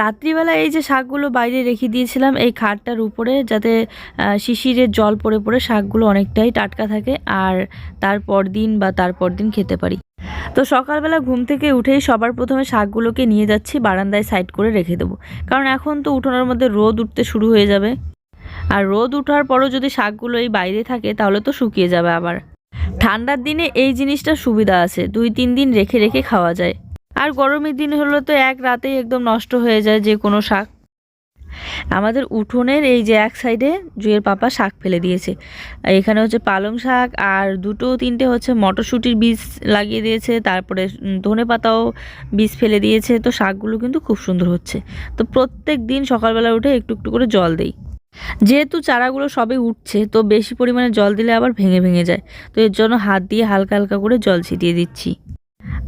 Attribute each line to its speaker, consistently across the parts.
Speaker 1: রাত্রিবেলা এই যে শাকগুলো বাইরে রেখে দিয়েছিলাম, এই খাটটার উপরে যাতে শিশিরের জল পড়ে পড়ে শাকগুলো অনেকটাই টাটকা থাকে আর তারপর দিন বা তারপর দিন খেতে পারি। তো সকালবেলা ঘুম থেকে উঠেই সবার প্রথমে শাকগুলোকে নিয়ে যাচ্ছি, বারান্দায় সাইড করে রেখে দেবো। কারণ এখন তো উঠোনের মধ্যে রোদ উঠতে শুরু হয়ে যাবে। আর রোদ উঠার পরও যদি শাকগুলো এই বাইরে থাকে, তাহলে তো শুকিয়ে যাবে আবার। ঠান্ডার দিনে এই জিনিসটার সুবিধা আছে, দুই তিন দিন রেখে রেখে খাওয়া যায়। আর গরমের দিন হলো তো এক রাতেই একদম নষ্ট হয়ে যায় যে কোনো শাক। আমাদের উঠোনের এই যে এক সাইডে জুয়ের পাপা শাক ফেলে দিয়েছে। এখানে হচ্ছে পালং শাক আর দুটো তিনটে হচ্ছে মটরশুঁটির বীজ লাগিয়ে দিয়েছে, তারপরে ধনে পাতাও বীজ ফেলে দিয়েছে। তো শাকগুলো কিন্তু খুব সুন্দর হচ্ছে। তো প্রত্যেক দিন সকালবেলা উঠে একটু একটু করে জল দেই। যেহেতু চারাগুলো সবে উঠছে, তো বেশি পরিমাণে জল দিলে আবার ভেঙে ভেঙে যায়। তো এর জন্য হাত দিয়ে হালকা হালকা করে জল ছিটিয়ে দিচ্ছি।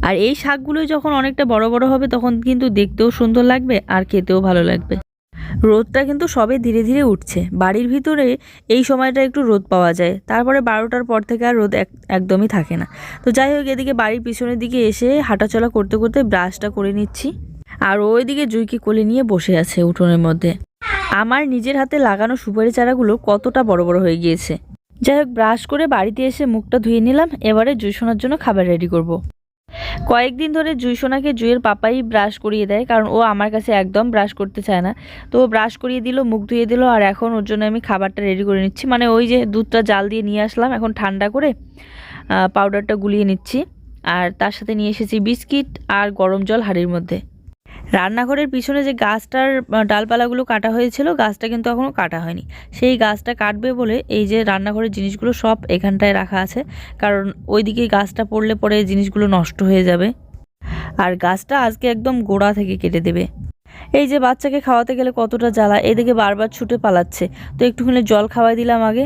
Speaker 1: আর এই শাকগুলো যখন অনেকটা বড় বড় হবে, তখন কিন্তু দেখতেও সুন্দর লাগবে আর খেতেও ভালো লাগবে। রোদটা কিন্তু সবে ধীরে ধীরে উঠছে। বাড়ির ভিতরে এই সময়টা একটু রোদ পাওয়া যায়। তারপরে বারোটার পর থেকে আর রোদ এক- একদমই থাকে না। তো যাই হোক, এদিকে বাড়ির পিছনের দিকে এসে হাঁটাচলা করতে করতে ব্রাশটা করে নিচ্ছি। আর ওইদিকে জুইকে কোলে নিয়ে বসে আছে উঠোনের মধ্যে। আমার নিজের হাতে লাগানো সুপারি চারাগুলো কতটা বড় বড় হয়ে গিয়েছে। যাই হোক, ব্রাশ করে বাড়িতে এসে মুখটা ধুয়ে নিলাম। এবারে জুই শোনার জন্য খাবার রেডি করব। কয়েকদিন ধরে জুইসোনাকে জুইয়ের পাপাই ব্রাশ করিয়ে দেয়, কারণ ও আমার কাছে একদম ব্রাশ করতে চায় না। তো ও ব্রাশ করিয়ে দিল, মুখ ধুয়ে দিল, আর এখন ওর জন্য আমি খাবারটা রেডি করে নিচ্ছি। মানে ওই যে দুধটা জাল দিয়ে নিয়ে আসলাম, এখন ঠান্ডা করে পাউডারটা গুলিয়ে নিচ্ছি। আর তার সাথে নিয়ে এসেছি বিস্কিট আর গরম জল হাড়ির মধ্যে। রান্নাঘরের পিছনে যে গাছটার ডালপালাগুলো কাটা হয়েছিল, গাছটা কিন্তু এখনও কাটা হয়নি। সেই গাছটা কাটবে বলে এই যে রান্নাঘরের জিনিসগুলো সব এখানটায় রাখা আছে। কারণ ওইদিকে গাছটা পড়লে পরে জিনিসগুলো নষ্ট হয়ে যাবে। আর গাছটা আজকে একদম গোড়া থেকে কেটে দেবে। এই যে বাচ্চাকে খাওয়াতে গেলে কতটা জ্বালা, এদিকে বারবার ছুটে পালাচ্ছে। তো একটুখানি জল খাওয়াই দিলাম আগে।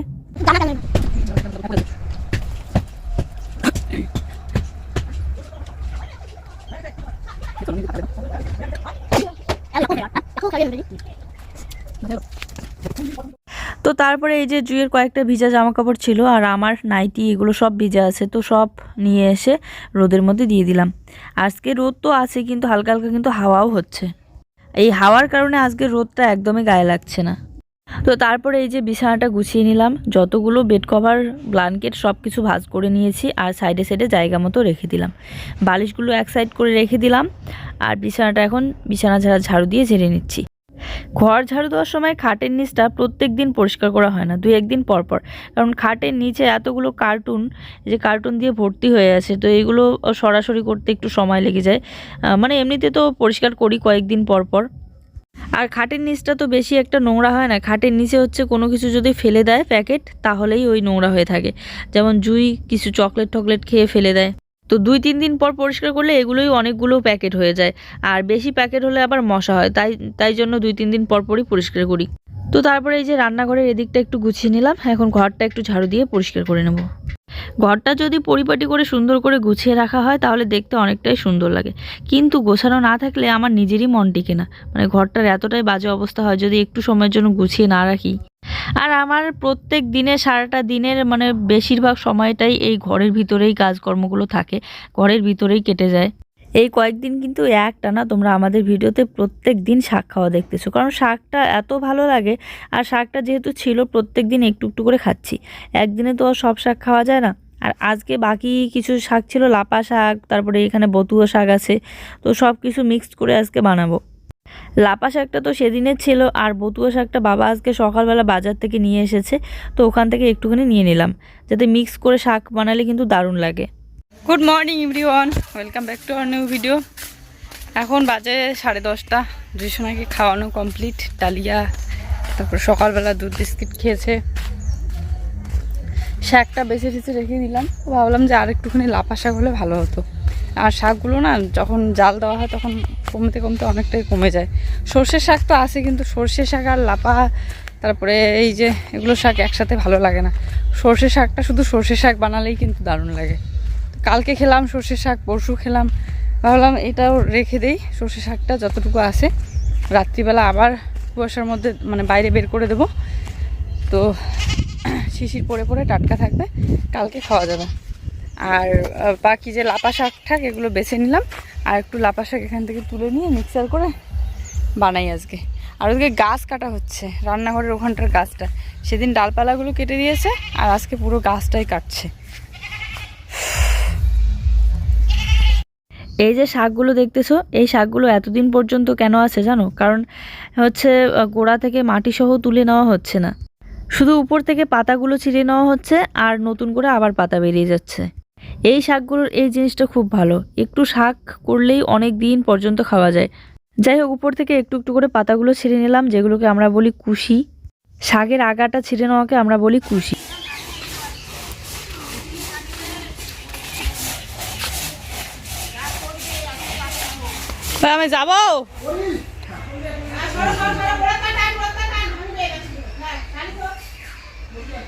Speaker 1: তো তারপরে এই যে জুয়ের কয়েকটা ভিজা জামা কাপড় ছিল আর আমার নাইটি, এগুলো সব ভিজা আছে, তো সব নিয়ে এসে রোদের মধ্যে দিয়ে দিলাম। আজকে রোদ তো আছে, কিন্তু হালকা হালকা কিন্তু হাওয়াও হচ্ছে। এই হাওয়ার কারণে আজকে রোদটা একদমই গায়ে লাগছে না। তো তারপরে এই যে বিছানাটা গুছিয়ে নিলাম, যতগুলো বেড কভার ব্ল্যাঙ্কেট সব কিছু ভাঁজ করে নিয়েছি আর সাইডে সাইডে জায়গা মতো রেখে দিলাম। বালিশগুলো এক সাইড করে রেখে দিলাম আর বিছানাটা এখন বিছানা ঝাড়া ঝাড়ু দিয়ে ঝেড়ে নিচ্ছি। ঘর ঝাড়ু দেওয়ার সময় খাটের নিচটা প্রত্যেক দিন পরিষ্কার করা হয় না, দুই একদিন পর পর। কারণ খাটের নিচে এতগুলো কার্টুন যে কার্টুন দিয়ে ভর্তি হয়ে আছে, তো এগুলো সরাসরি করতে একটু সময় লেগে যায়। মানে এমনিতে তো পরিষ্কার করি কয়েকদিন পর পর। আর খাটের নিচটা তো বেশি একটা নোংরা হয় না। খাটের নিচে হচ্ছে কোনো কিছু যদি ফেলে দেয় প্যাকেট, তাহলেই ওই নোংরা হয়ে থাকে। যেমন জুই কিছু চকলেট টকলেট খেয়ে ফেলে দেয়। তো দুই তিন দিন পর পরিষ্কার করলে এগুলোই অনেকগুলো প্যাকেট হয়ে যায়। আর বেশি প্যাকেট হলে আবার মশা হয়। তাই তাই জন্য দুই তিন দিন পর পরই পরিষ্কার করি। তো তারপরে এই যে রান্নাঘরের এদিকটা একটু গুছিয়ে নিলাম। এখন ঘরটা একটু ঝাড়ু দিয়ে পরিষ্কার করে নেব। ঘরটা যদি পরিপাটি করে সুন্দর করে গুছিয়ে রাখা হয়, তাহলে দেখতে অনেকটাই সুন্দর লাগে। কিন্তু গোছানো না থাকলে আমার নিজেরই মন টিকে না। মানে ঘরটার এতটাই বাজে অবস্থা হয় যদি একটু সময়ের জন্য গুছিয়ে না রাখি। আর আমার প্রত্যেক দিনে, সারাটা দিনের মানে বেশিরভাগ সময়টাই এই ঘরের ভিতরেই কাজকর্মগুলো থাকে। ঘরের ভিতরেই কেটে যায়। এই কয়েকদিন কিন্তু একটা না তোমরা আমাদের ভিডিওতে প্রত্যেক দিন শাক খাওয়া দেখতেছো। কারণ শাকটা এত ভালো লাগে, আর শাকটা যেহেতু ছিল প্রত্যেক দিন একটু একটু করে খাচ্ছি। একদিনে তো সব শাক খাওয়া যায় না। আর আজকে বাকি কিছু শাক ছিল, লাপা শাক, তারপরে এখানে বতুয়া শাক আছে। তো সব কিছু মিক্সড করে আজকে বানাবো। লাপা শাকটা তো সেদিনের ছিল, আর বতুয়া শাকটা বাবা আজকে সকালবেলা বাজার থেকে নিয়ে এসেছে। তো ওখান থেকে একটুখানি নিয়ে নিলাম। যাতে মিক্স করে শাক বানালে কিন্তু দারুণ লাগে।
Speaker 2: Good morning everyone welcome back to our new video এখন বাজে সাড়ে দশটা। দুইশোনাকে খাওয়ানো কমপ্লিট ডালিয়া, তারপর সকালবেলা দুধ বিস্কিট খেয়েছে। শাকটা বেছে বেছে রেখে দিলাম। ভাবলাম যে আর একটুখানি লাফা শাক হলে ভালো হতো। আর শাকগুলো না, যখন জাল দেওয়া হয়, তখন কমতে কমতে অনেকটাই কমে যায়। সর্ষের শাক তো আছে, কিন্তু সর্ষে শাক আর লাফা, তারপরে এই যে এগুলো শাক একসাথে ভালো লাগে না। সর্ষে শাকটা শুধু সর্ষে শাক বানালেই কিন্তু দারুণ লাগে। কালকে খেলাম সর্ষে শাক, পরশু খেলাম। ভাবলাম এটাও রেখে দেই, সর্ষে শাকটা যতটুকু আছে। রাত্রিবেলা আবার কুয়াশার মধ্যে মানে বাইরে বের করে দেব। তো শিশির পরে পরে টাটকা থাকবে, কালকে খাওয়া যাবে। আর বাকি যে লাপা শাক ঠাক, এগুলো বেছে নিলাম। আর একটু লাপা শাক এখান থেকে তুলে নিয়ে মিক্সার করে বানাই আজকে। আর ওদিকে গাছ কাটা হচ্ছে, রান্নাঘরের ওখানটার গাছটা। সেদিন ডালপালাগুলো কেটে দিয়েছে, আর আজকে পুরো গাছটাই কাটছে।
Speaker 1: এই যে শাকগুলো দেখতেছো, এই শাকগুলো এতদিন পর্যন্ত কেন আছে জানো? কারণ হচ্ছে গোড়া থেকে মাটি সহ তুলে নেওয়া হচ্ছে না। শুধু উপর থেকে পাতাগুলো ছিঁড়ে নেওয়া হচ্ছে আর নতুন করে আবার পাতা বেরিয়ে যাচ্ছে। এই শাকগুলোর, এই জিনিসটা খুব ভালো। একটু শাক করলেই অনেক দিন পর্যন্ত খাওয়া যায়। যাই হোক, উপর থেকে একটু একটু করে পাতাগুলো ছিঁড়ে নিলাম, যেগুলোকে আমরা বলি কুশি। শাকের আগাটা ছিঁড়ে নেওয়াকে আমরা বলি কুশি।
Speaker 2: আমি যাব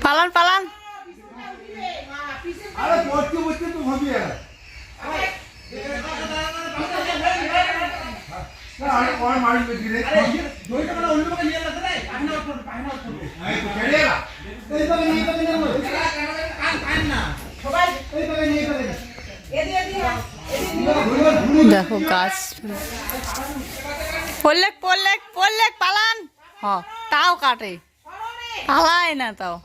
Speaker 2: পালান পালান
Speaker 3: সবাই
Speaker 2: দেখো গাছ। পল্লেক পল্লেক পল্লেক পালান। হ তাও কাটে। পালায় না তাও।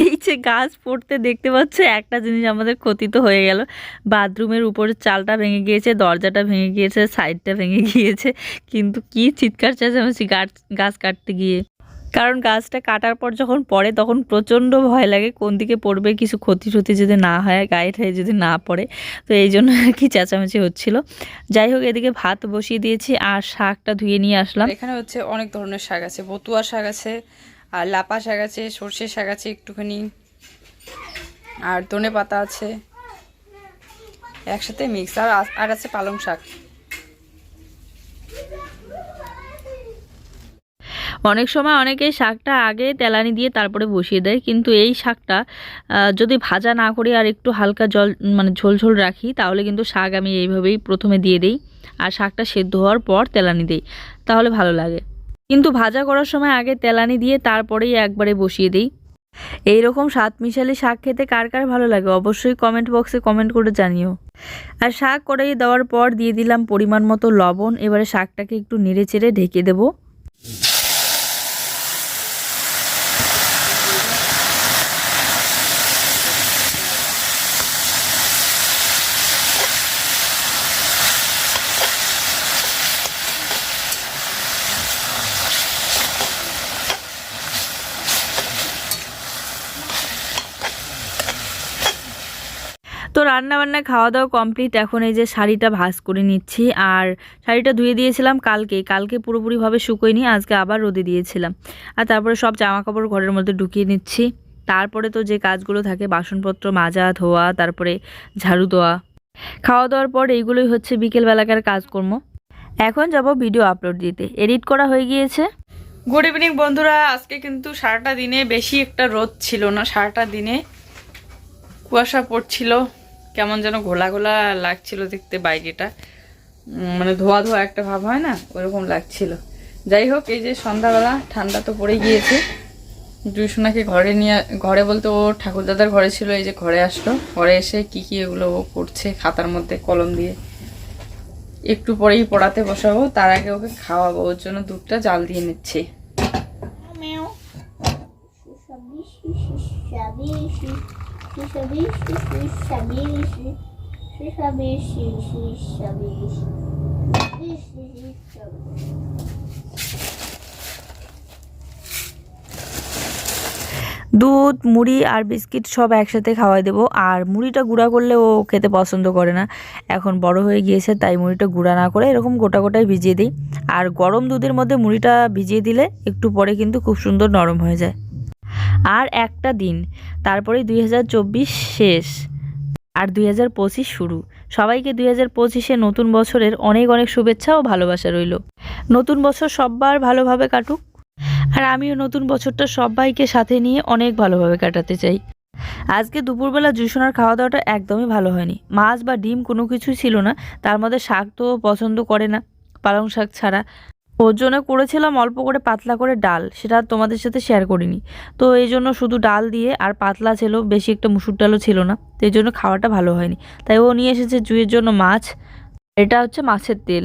Speaker 1: এই যে গাছ পড়তে দেখতে পাচ্ছ একটা জিনিস আমাদের ক্ষতি তো হয়ে গেল। বাথরুমের উপরের চালটা ভেঙে গিয়েছে দরজাটা ভেঙে গিয়েছে সাইডটা ভেঙে গিয়েছে। কিন্তু কি চিৎকার চাইছে চেঁচামেচি গাছ গাছ কাটতে গিয়ে। কারণ গাছটা কাটার পর যখন পড়ে, তখন প্রচণ্ড ভয় লাগে কোন দিকে পড়বে, কিছু ক্ষতি টতি যদি না হয়, গায়ে ঠায়ে যদি না পড়ে। তো এই জন্য আর কি চেঁচামেচি হচ্ছিল। যাই হোক, এদিকে ভাত বসিয়ে দিয়েছি আর শাকটা ধুয়ে নিয়ে আসলাম।
Speaker 2: এখানে হচ্ছে অনেক ধরনের শাক আছে। বতুয়া শাক আছে, আর লাপা শাক আছে, সর্ষে শাক আছে একটুখানি, আর ধনে পাতা আছে। একসাথে মিক্স আর আর আছে পালং শাক।
Speaker 1: অনেক সময় অনেকে শাকটা আগে তেলানি দিয়ে তারপরে বসিয়ে দেয়, কিন্তু এই শাকটা যদি ভাজা না করি আর একটু হালকা জল মানে ঝোল ঝোল রাখি, তাহলে কিন্তু শাক আমি এইভাবেই প্রথমে দিয়ে দিই আর শাকটা সেদ্ধ হওয়ার পর তেলানি দিই, তাহলে ভালো লাগে। কিন্তু ভাজা করার সময় আগে তেলানি দিয়ে তারপরেই একবারে বসিয়ে দিই। এই রকম স্বাদ মিশালি শাক খেতে কার কার ভালো লাগে অবশ্যই কমেন্ট বক্সে কমেন্ট করে জানিও। আর শাক কড়াই দেওয়ার পর দিয়ে দিলাম পরিমাণ মতো লবণ, এবারে শাকটাকে একটু নেড়ে চেড়ে ঢেকে দেবো। তো রান্না বান্না খাওয়া দাওয়া কমপ্লিট এখন এই যে শাড়িটা ভাঁজ করে নিচ্ছি। আর শাড়িটা ধুয়ে দিয়েছিলাম কালকে কালকে পুরোপুরিভাবে শুকোয়নি, আজকে আবার রোদে দিয়েছিলাম। আর তারপরে সব জামা কাপড় ঘরের মধ্যে ঢুকিয়ে নিচ্ছি। তারপরে তো যে কাজগুলো থাকে, বাসনপত্র মাজা, ধোয়া, তারপরে ঝাড়ু দেওয়া। খাওয়া দাওয়ার পর এইগুলোই হচ্ছে বিকেলবেলাকার কাজকর্ম। এখন যাব ভিডিও আপলোড দিতে। এডিট করা হয়ে গিয়েছে।
Speaker 2: গুড ইভিনিং বন্ধুরা। আজকে কিন্তু সারাটা দিনে বেশি একটা রোদ ছিল না। সারাটা দিনে কুয়াশা পড়ছিল। কেমন যেন ঘোলা ঘোলা লাগছিল দেখতে বাইরেটা। মানে ধোয়া ধোয়া একটা ভাব হয় না? ওরকম লাগছিল। যাই হোক, এই যে সন্ধ্যাবেলা, ঠান্ডা তো পড়ে গিয়েছে। জুসোনাকে ঘরে নিয়ে, ঘরে বলতে ও ঠাকুরদাদার ঘরে ছিল, এই যে ঘরে আসলো। ঘরে এসে কি কি এগুলো ও করছে, খাতার মধ্যে কলম দিয়ে। একটু পরেই পড়াতে বসাবো, তার আগে ওকে খাওয়াবো। ওর জন্য দুধটা জাল দিয়ে নিচ্ছি।
Speaker 1: দুধ, মুড়ি আর বিস্কিট সব একসাথে খাওয়াই দেবো। আর মুড়িটা গুঁড়া করলে ও খেতে পছন্দ করে না। এখন বড় হয়ে গিয়েছে, তাই মুড়িটা গুঁড়া না করে এরকম গোটা গোটাই ভিজিয়ে দিই। আর গরম দুধের মধ্যে মুড়িটা ভিজিয়ে দিলে একটু পরে কিন্তু খুব সুন্দর নরম হয়ে যায়। আর একটা দিন। তারপরে দুই হাজার চব্বিশ শেষ আর দুই হাজার পঁচিশ শুরু। সবাইকে দুই হাজার পঁচিশে নতুন বছরের অনেক অনেক শুভেচ্ছা ও ভালোবাসা রইল। নতুন বছর সব্বার ভালোভাবে কাটুক। আর আমিও নতুন বছরটা সবাইকে সাথে নিয়ে অনেক ভালোভাবে কাটাতে চাই। আজকে দুপুরবেলা জুসোনার খাওয়া দাওয়াটা একদমই ভালো হয়নি। মাছ বা ডিম কোনো কিছুই ছিল না। তার মধ্যে শাক তো পছন্দ করে না, পালং শাক ছাড়া। ওর জন্য করেছিলাম অল্প করে পাতলা করে ডাল, সেটা তোমাদের সাথে শেয়ার করিনি। তো এই জন্য শুধু ডাল দিয়ে আর পাতলা ছিল, বেশি একটা মুসুর ডালও ছিল না, তো এই জন্য খাওয়াটা ভালো হয়নি। তাই ও নিয়ে এসেছে জুইয়ের জন্য মাছ, এটা হচ্ছে মাছের তেল।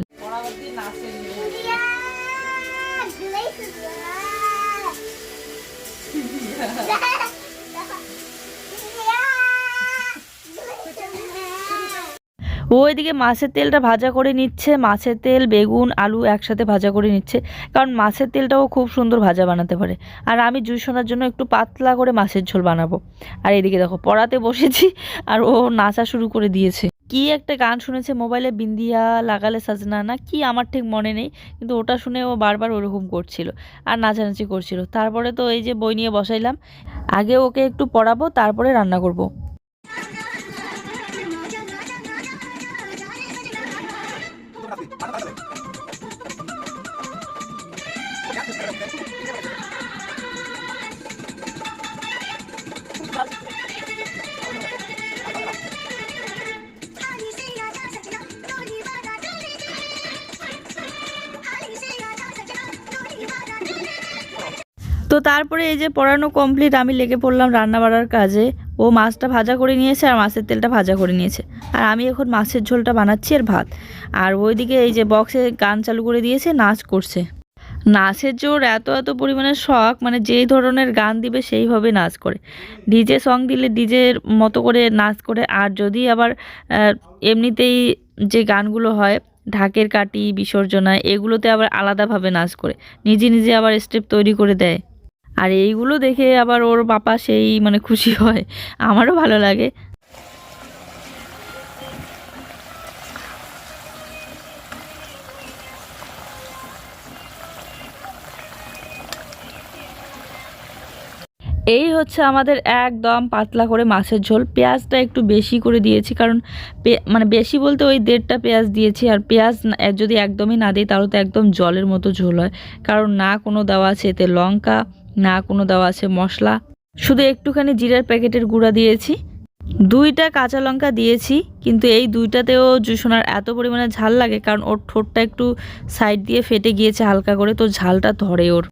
Speaker 1: ও এদিকে মাছের তেলটা ভাজা করে নিচ্ছে। মাছের তেল, বেগুন, আলু একসাথে ভাজা করে নিচ্ছে। কারণ মাছের তেলটাও খুব সুন্দর ভাজা বানাতে পারে। আর আমি জুইশোনার জন্য একটু পাতলা করে মাছের ঝোল বানাবো। আর এদিকে দেখো, পড়াতে বসেছি আর ও নাচা শুরু করে দিয়েছে। কি একটা গান শুনেছে মোবাইলে, বিন্দিয়া লাগালে সাজনা। না, কি আমার ঠিক মনে নেই, কিন্তু ওটা শুনে ও বারবার ওরকম করছিল আর নাচানাচি করছিল। তারপরে তো এই যে বই নিয়ে বসাইলাম। আগে ওকে একটু পড়াবো, তারপরে রান্না করব। তো তারপরে এই যে পড়ানো কমপ্লিট আমি লেগে পড়লাম রান্না বাড়ার কাজে। ও মাছটা ভাজা করে নিয়েছে আর মাছের তেলটা ভাজা করে নিয়েছে। আর আমি এখন মাছের ঝোলটা বানাচ্ছি আর ভাত। আর ওইদিকে এই যে বক্সে গান চালু করে দিয়েছে, নাচ করছে। নাচের জোর এত এত পরিমাণে শখ মানে যেই ধরনের গান দিবে সেইভাবে নাচ করে। ডিজে সং দিলে ডিজের মতো করে নাচ করে। আর যদি আবার এমনিতেই যে গানগুলো হয়, ঢাকের কাটি, বিসর্জনা, এগুলোতে আবার আলাদাভাবে নাচ করে। নিজে নিজে আবার স্টেপ তৈরি করে দেয়। আর এইগুলো দেখে আবার ওর বাপা সেই মানে খুশি হয়। আমারও ভালো লাগে। এই হচ্ছে আমাদের একদম পাতলা করে মাছের ঝোল। পেঁয়াজটা একটু বেশি করে দিয়েছি কারণ মানে বেশি বলতে ওই দেড়টা পেঁয়াজ দিয়েছি। আর পেঁয়াজ যদি একদমই না দিই তাহলে তো একদম জলের মতো ঝোল হয়। কারণ না কোনো দেওয়া আছে। এতে লঙ্কা না, কোনো দেওয়া আছে, মশলা। শুধু একটুখানি জিরার প্যাকেটের গুঁড়া দিয়েছি। দুইটা কাঁচা লঙ্কা দিয়েছি, কিন্তু এই দুইটাতেও জুসোনার এত পরিমাণে ঝাল লাগে, কারণ ওর ঠোঁটটা একটু সাইড দিয়ে ফেটে গিয়েছে হালকা করে, তো ঝালটা ধরে ওর।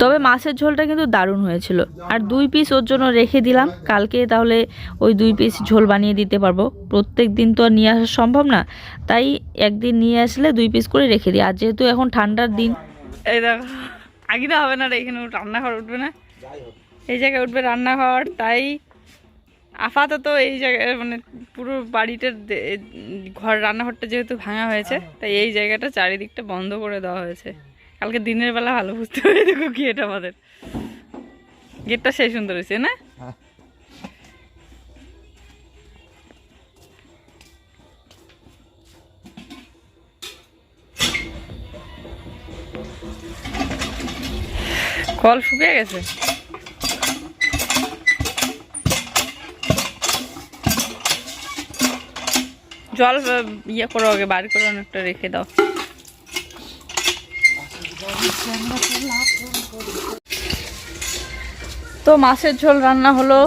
Speaker 1: তবে মাছের ঝোলটা কিন্তু দারুণ হয়েছিল। আর দুই পিস ওর জন্য রেখে দিলাম। কালকে তাহলে ওই দুই পিস ঝোল বানিয়ে দিতে পারব। প্রত্যেক দিন তো আর নিয়ে আসা সম্ভব না। তাই একদিন নিয়ে আসলে দুই পিস করে রেখে দিই। আর যেহেতু এখন ঠান্ডার দিন।
Speaker 2: এই দেখো। আগে হবে না রে এখানে রান্নাঘর উঠবে না। এই জায়গায় উঠবে রান্নাঘর তাই আপাতত এই জায়গায় মানে পুরো বাড়িটার ঘর রান্নাঘরটা যেহেতু ভাঙা হয়েছে তাই এই জায়গাটা চারিদিকটা বন্ধ করে দেওয়া হয়েছে। কালকে দিনের বেলা ভালো বুঝতে পারি দেখো এটা আমাদের। গেটটা সেই সুন্দর হয়েছে না? কল শুকিয়ে গেছে। জল ইয়ে করো আগে, বার করে অনেকটা রেখে দাও। তো মাছের ঝোল রান্না হলো,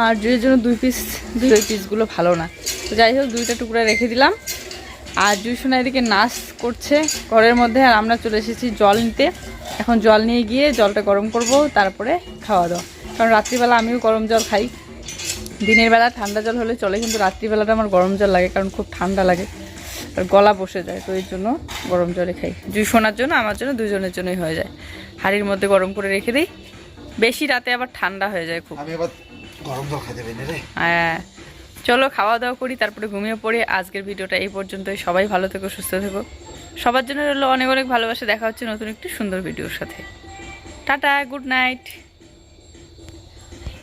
Speaker 2: আর জুয়ের জন্য দুই পিস দুই পিসগুলো ভালো না। তো যাই হোক, দুইটা টুকরা রেখে দিলাম। আর জুই সোনা এদিকে নাচ করছে ঘরের মধ্যে, আর আমরা চলে এসেছি জল নিতে। এখন জল নিয়ে গিয়ে জলটা গরম করব তারপরে খাওয়া দাওয়া। কারণ রাত্রিবেলা আমিও গরম জল খাই। দিনের বেলা ঠান্ডা জল হলে চলে কিন্তু রাত্রিবেলাটা আমার গরম জল লাগে কারণ খুব ঠান্ডা লাগে। আর গলা বসে যায় তো এর জন্য গরম জলে খাই। জুই শোনার জন্য আমার জন্য দুজনের জন্যই হয়ে যায়। হাড়ির মধ্যে গরম করে রেখে দিই। বেশি রাতে আবার ঠান্ডা হয়ে যায় খুব। হ্যাঁ। চলো খাওয়া দাওয়া করি তারপরে ঘুমিয়ে পড়ি। আজকের ভিডিওটা এই পর্যন্তই। সবাই ভালো থেকো সুস্থ থেকো। সবার জন্য রইল অনেক অনেক ভালোবাসা। দেখা হচ্ছে নতুন একটি সুন্দর ভিডিওর সাথে। Tata, good night.